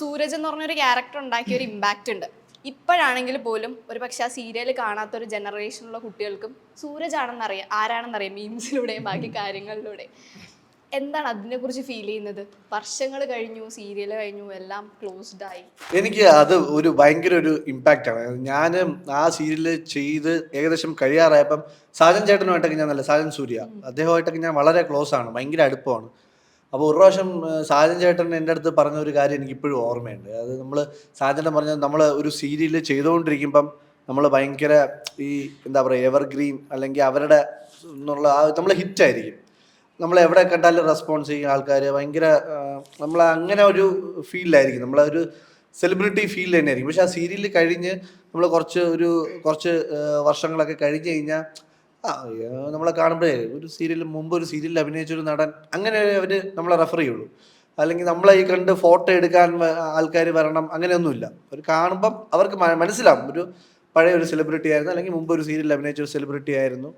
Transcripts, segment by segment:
സൂരജ് എന്ന് പറഞ്ഞൊരു ക്യാരക്ടർ ഉണ്ടാക്കിയ ഒരു ഇമ്പാക്റ്റ് ഉണ്ട്. ഇപ്പോഴാണെങ്കിൽ പോലും ഒരു പക്ഷെ ആ സീരിയൽ കാണാത്ത ഒരു ജനറേഷനിലുള്ള കുട്ടികൾക്കും സൂരജ് ആണെന്നറിയാം ആരാണെന്നറിയാം മീംസിലൂടെയും ബാക്കി കാര്യങ്ങളിലൂടെ. എന്താണ് അതിനെക്കുറിച്ച് ഫീൽ ചെയ്യുന്നത്? വർഷങ്ങൾ കഴിഞ്ഞു സീരിയൽ കഴിഞ്ഞു എല്ലാം ക്ലോസ്ഡ് ആയി. എനിക്ക് അത് ഒരു ഭയങ്കര ഒരു ഇമ്പാക്റ്റ് ആണ്. ഞാൻ ആ സീരിയൽ ചെയ്ത് ഏകദേശം കഴിയാറായപ്പം സാജൻ ചേട്ടനുമായിട്ടൊക്കെ ഞാൻ നല്ല സാജൻ സൂര്യ. അദ്ദേഹമായിട്ടൊക്കെ ഞാൻ വളരെ ക്ലോസ് ആണ് ഭയങ്കര അടുപ്പമാണ്. അപ്പോൾ ഒരു പ്രാവശ്യം സാജൻ ചേട്ടൻ എന്റെ അടുത്ത് പറഞ്ഞ ഒരു കാര്യം എനിക്ക് ഇപ്പോഴും ഓർമ്മയുണ്ട്. അത് നമ്മൾ സാജൻ പറഞ്ഞാൽ നമ്മൾ ഒരു സീരിയൽ ചെയ്തുകൊണ്ടിരിക്കുമ്പം നമ്മൾ ഭയങ്കര ഈ എന്താ പറയുക എവർഗ്രീൻ അല്ലെങ്കിൽ അവരുടെ എന്നുള്ള ആ നമ്മൾ ഹിറ്റായിരിക്കും. നമ്മൾ എവിടെ കണ്ടാലും റെസ്പോൺസ് ചെയ്യും ആൾക്കാർ ഭയങ്കര നമ്മൾ അങ്ങനെ ഒരു ഫീലിലായിരിക്കും. നമ്മളൊരു സെലിബ്രിറ്റി ഫീൽ തന്നെയായിരിക്കും. പക്ഷെ ആ സീരിയൽ കഴിഞ്ഞ് നമ്മൾ കുറച്ച് ഒരു കുറച്ച് വർഷങ്ങളൊക്കെ കഴിഞ്ഞ് കഴിഞ്ഞാൽ നമ്മളെ കാണുമ്പോഴേ ഒരു സീരിയൽ മുമ്പ് ഒരു സീരിയലിൽ അഭിനയിച്ചൊരു നടൻ അങ്ങനെ അവർ നമ്മളെ റെഫർ ചെയ്യുള്ളൂ. അല്ലെങ്കിൽ നമ്മളെ ഈ കണ്ട് ഫോട്ടോ എടുക്കാൻ ആൾക്കാർ വരണം അങ്ങനെയൊന്നുമില്ല. അവർ കാണുമ്പം അവർക്ക് മനസ്സിലാവും. ഒരു പഴയ ഒരു സെലിബ്രിറ്റി ആയിരുന്നു അല്ലെങ്കിൽ മുമ്പ് ഒരു സീരിയലിൽ അഭിനയിച്ച ഒരു സെലിബ്രിറ്റി ആയിരുന്നു.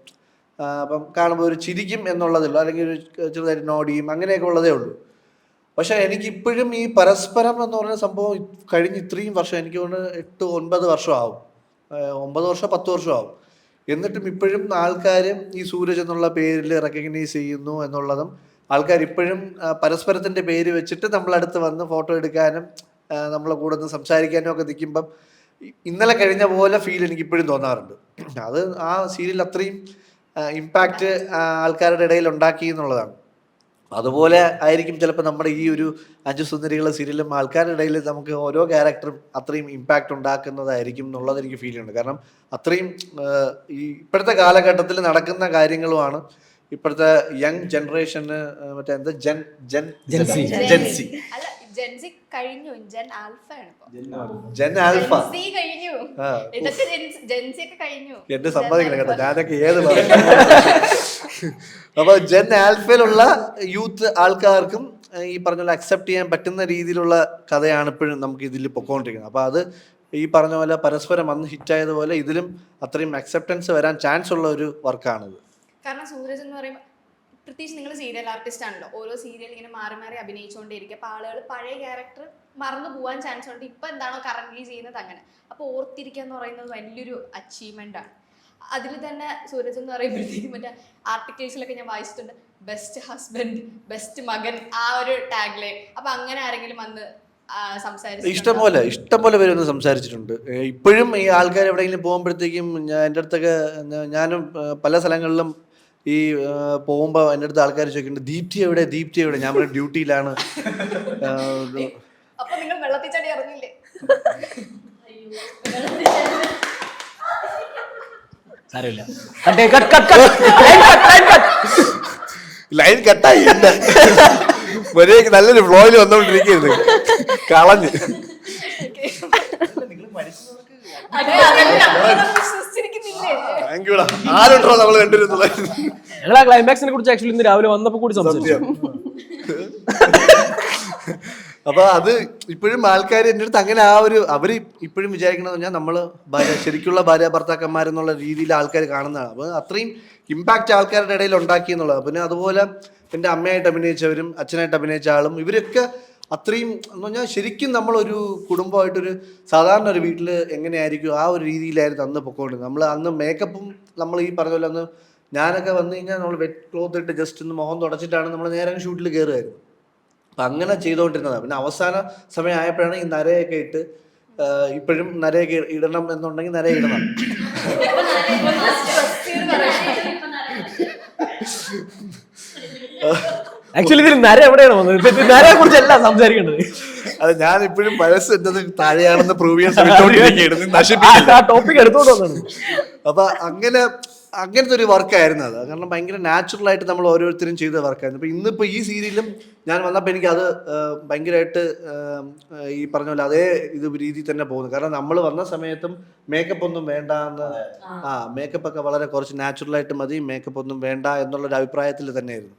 അപ്പം കാണുമ്പോൾ ഒരു ചിരിക്കും എന്നുള്ളതുള്ളൂ അല്ലെങ്കിൽ ഒരു ചെറുതായിട്ട് നോടിയും അങ്ങനെയൊക്കെ ഉള്ളതേ ഉള്ളൂ. പക്ഷേ എനിക്കിപ്പോഴും ഈ പരസ്പരം എന്ന് പറയുന്ന സംഭവം കഴിഞ്ഞ് ഇത്രയും വർഷം എനിക്ക് തോന്നുന്നു എട്ട് ഒൻപത് വർഷമാവും. ഒമ്പത് വർഷം പത്ത് വർഷമാവും. എന്നിട്ടും ഇപ്പോഴും ആൾക്കാർ ഈ സൂരജ് എന്നുള്ള പേരിൽ റെക്കഗ്നൈസ് ചെയ്യുന്നു എന്നുള്ളതും ആൾക്കാർ ഇപ്പോഴും പരസ്പരത്തിന്റെ പേര് വെച്ചിട്ട് നമ്മളടുത്ത് വന്ന് ഫോട്ടോ എടുക്കാനും നമ്മളെ കൂടെ നിന്ന് സംസാരിക്കാനും ഒക്കെ നിൽക്കുമ്പം ഇന്നലെ കഴിഞ്ഞ പോലെ ഫീൽ എനിക്ക് ഇപ്പോഴും തോന്നാറുണ്ട്. അത് ആ സീരിയൽ അത്രയും ഇമ്പാക്റ്റ് ആൾക്കാരുടെ ഇടയിൽ ഉണ്ടാക്കി എന്നുള്ളതാണ്. അതുപോലെ ആയിരിക്കും ചിലപ്പോൾ നമ്മുടെ ഈ ഒരു അഞ്ചു സുന്ദരികളുടെ സീരിയലും ആൾക്കാരുടെ ഇടയിൽ നമുക്ക് ഓരോ ക്യാരക്ടറും അത്രയും ഇമ്പാക്റ്റ് ഉണ്ടാക്കുന്നതായിരിക്കും എന്നുള്ളത് എനിക്ക് ഫീൽ ചെയ്യുന്നുണ്ട്. കാരണം അത്രയും ഈ ഇപ്പോഴത്തെ കാലഘട്ടത്തിൽ നടക്കുന്ന കാര്യങ്ങളുമാണ് ഇപ്പോഴത്തെ യങ് ജനറേഷന് മറ്റേ എന്താ ജൻ ജൻ ജെൻസി. ജെൻസി അല്ല ജെൻസി കഴിഞ്ഞു ജെൻ ആൽഫ ആണ് ഇപ്പൊ. ജൻ ആൽഫ കഴിഞ്ഞു. ജെൻസി ഒക്കെ കഴിഞ്ഞു. എന്നെ സമ്മതിക്കണം കേട്ടോ. ഞാനൊക്കെ ഏത് പറയും അപ്പൊ ജെൻ ആൽഫയിലുള്ള യൂത്ത് ആൾക്കാർക്കും ഈ പറഞ്ഞ പോലെ അക്സെപ്റ്റ് ചെയ്യാൻ പറ്റുന്ന രീതിയിലുള്ള കഥയാണ് ഇപ്പോഴും നമുക്ക് ഇതിൽ പൊക്കോണ്ടിരിക്കുന്നത്. അപ്പോൾ അത് ഈ പറഞ്ഞ പോലെ പരസ്പരം അന്ന് ഹിറ്റായതുപോലെ ഇതിലും അത്രയും അക്സെപ്റ്റൻസ് വരാൻ ചാൻസ് ഉള്ള ഒരു വർക്കാണിത്. കാരണം സൂരജ് എന്ന് പറയുമ്പോൾ പ്രത്യേകിച്ച് നിങ്ങൾ സീരിയൽ ആർട്ടിസ്റ്റ് ആണല്ലോ. ഓരോ സീരിയൽ ഇങ്ങനെ മാറി മാറി അഭിനയിച്ചുകൊണ്ടിരിക്കുക അപ്പോൾ ആളുകൾ പഴയ ക്യാരക്ടർ മറന്നു പോകാൻ ചാൻസ് ഉണ്ട്. ഇപ്പോൾ എന്താണോ കറന്റ് ചെയ്യുന്നത് അങ്ങനെ. അപ്പോൾ ഓർത്തിരിക്കുക എന്ന് പറയുന്നത് വലിയൊരു അച്ചീവ്മെന്റ് ആണ്. അതിൽ തന്നെ സൂരജ് എന്ന് പറയുമ്പോഴത്തേക്കും മറ്റേ ആർട്ടിക്കിൾസിലൊക്കെ ഞാൻ വായിച്ചിട്ടുണ്ട്. ബെസ്റ്റ് ഹസ്ബൻഡ് ബെസ്റ്റ് മകൻ ആ ഒരു ടാഗ് ലൈൻ അപ്പം അങ്ങനെ ആരെങ്കിലും വന്ന്? ഇഷ്ടംപോലെ ഇഷ്ടംപോലെ പേര് ഒന്ന് സംസാരിച്ചിട്ടുണ്ട്. ഇപ്പോഴും ഈ ആൾക്കാർ എവിടെയെങ്കിലും പോകുമ്പോഴത്തേക്കും ഞാൻ എന്റെ അടുത്തൊക്കെ ഞാനും പല സ്ഥലങ്ങളിലും ഈ പോകുമ്പോൾ എന്റെ അടുത്ത് ആൾക്കാർ ചോദിക്കുന്നുണ്ട് ദീപ്തി എവിടെ? ദീപ്തി എവിടെ? ഞാൻ പറഞ്ഞ ഡ്യൂട്ടിയിലാണ്. അപ്പൊ നിങ്ങൾ വെള്ളത്തിൽ ചാടി ഇറങ്ങില്ലേ സാരമില്ല. Cut cut cut cut line cut line cut line കട്ടായി ഒരേ നല്ലൊരു ഫ്ലോയിൽ വന്നോണ്ടിരിക്കുന്നത് കളഞ്ഞ്. ആരുണ്ടോ നമ്മൾ കണ്ടിരുന്നത് ഞങ്ങൾ ആ ക്ലൈമാക്സിനെ കുറിച്ച് ആക്ച്വലി ഇന്ന് രാവിലെ വന്നപ്പോ കൂടി സംസാരിച്ചു. അപ്പൊ അത് ഇപ്പോഴും ആൾക്കാർ എന്റെ അടുത്ത് അങ്ങനെ ആ ഒരു അവർ ഇപ്പോഴും വിചാരിക്കണമെന്ന് പറഞ്ഞാൽ നമ്മൾ ഭാര്യ ശരിക്കുള്ള ഭാര്യ ഭർത്താക്കന്മാരെന്നുള്ള രീതിയിൽ ആൾക്കാർ കാണുന്നതാണ്. അപ്പോൾ അത്രയും ഇമ്പാക്റ്റ് ആൾക്കാരുടെ ഇടയിൽ ഉണ്ടാക്കി എന്നുള്ളത്. പിന്നെ അതുപോലെ എന്റെ അമ്മയായിട്ട് അഭിനയിച്ചവരും അച്ഛനായിട്ട് അഭിനയിച്ച ആളും ഇവരൊക്കെ അത്രയും എന്ന് പറഞ്ഞാൽ ശരിക്കും നമ്മളൊരു കുടുംബമായിട്ടൊരു സാധാരണ ഒരു വീട്ടിൽ എങ്ങനെയായിരിക്കും ആ ഒരു രീതിയിലായിരുന്നു അന്ന് പൊക്കോണ്ടിരുന്നത്. നമ്മൾ അന്ന് മേക്കപ്പും നമ്മൾ ഈ പറഞ്ഞ പോലെ അന്ന് ഞാനൊക്കെ വന്നു കഴിഞ്ഞാൽ നമ്മൾ വെറ്റ് ക്ലോത്ത് ഇട്ട് ജസ്റ്റ് ഒന്ന് മുഖം തുടച്ചിട്ടാണ് നമ്മൾ നേരെ ഷൂട്ടിൽ കയറുമായിരുന്നു അപ്പം അങ്ങനെ ചെയ്തുകൊണ്ടിരുന്നതാണ് പിന്നെ അവസാന സമയം ആയപ്പോഴാണ് ഈ നരയൊക്കെ ഇട്ട് ഇപ്പോഴും നരയൊക്കെ ഇടണം എന്നുണ്ടെങ്കിൽ നര ഇടണം ആക്ച്വലി ഇതിൽ നര എവിടെയാണ് വന്നത് നരയെ കുറിച്ച് അല്ല സംസാരിക്കേണ്ടത് അത് ഞാൻ ഇപ്പോഴും വയസ്സ് എന്നത് താഴെയാണെന്ന് പ്രൂവ് ചെയ്യാൻ ശ്രമിച്ചുകൊണ്ടിരിക്കുകയാണ് ആ ടോപ്പിക് എടുത്തോണ്ട് അപ്പൊ അങ്ങനെ അങ്ങനത്തെ ഒരു വർക്കായിരുന്നു അത്. കാരണം ഭയങ്കര നാച്ചുറൽ ആയിട്ട് നമ്മൾ ഓരോരുത്തരും ചെയ്ത വർക്കായിരുന്നു. അപ്പോൾ ഇന്നിപ്പോ ഈ സീരിയലും ഞാൻ വന്നപ്പോൾ എനിക്ക് അത് ഭയങ്കരമായിട്ട് ഈ പറഞ്ഞ പോലെ അതേ ഇത് രീതി തന്നെ പോകുന്നു. കാരണം നമ്മൾ വന്ന സമയത്തും മേക്കപ്പ് ഒന്നും വേണ്ട എന്ന് ആ മേക്കപ്പ് ഒക്കെ വളരെ കുറച്ച് നാച്ചുറൽ ആയിട്ട് മതി മേക്കപ്പ് ഒന്നും വേണ്ട എന്നുള്ളൊരു അഭിപ്രായത്തിൽ തന്നെയായിരുന്നു.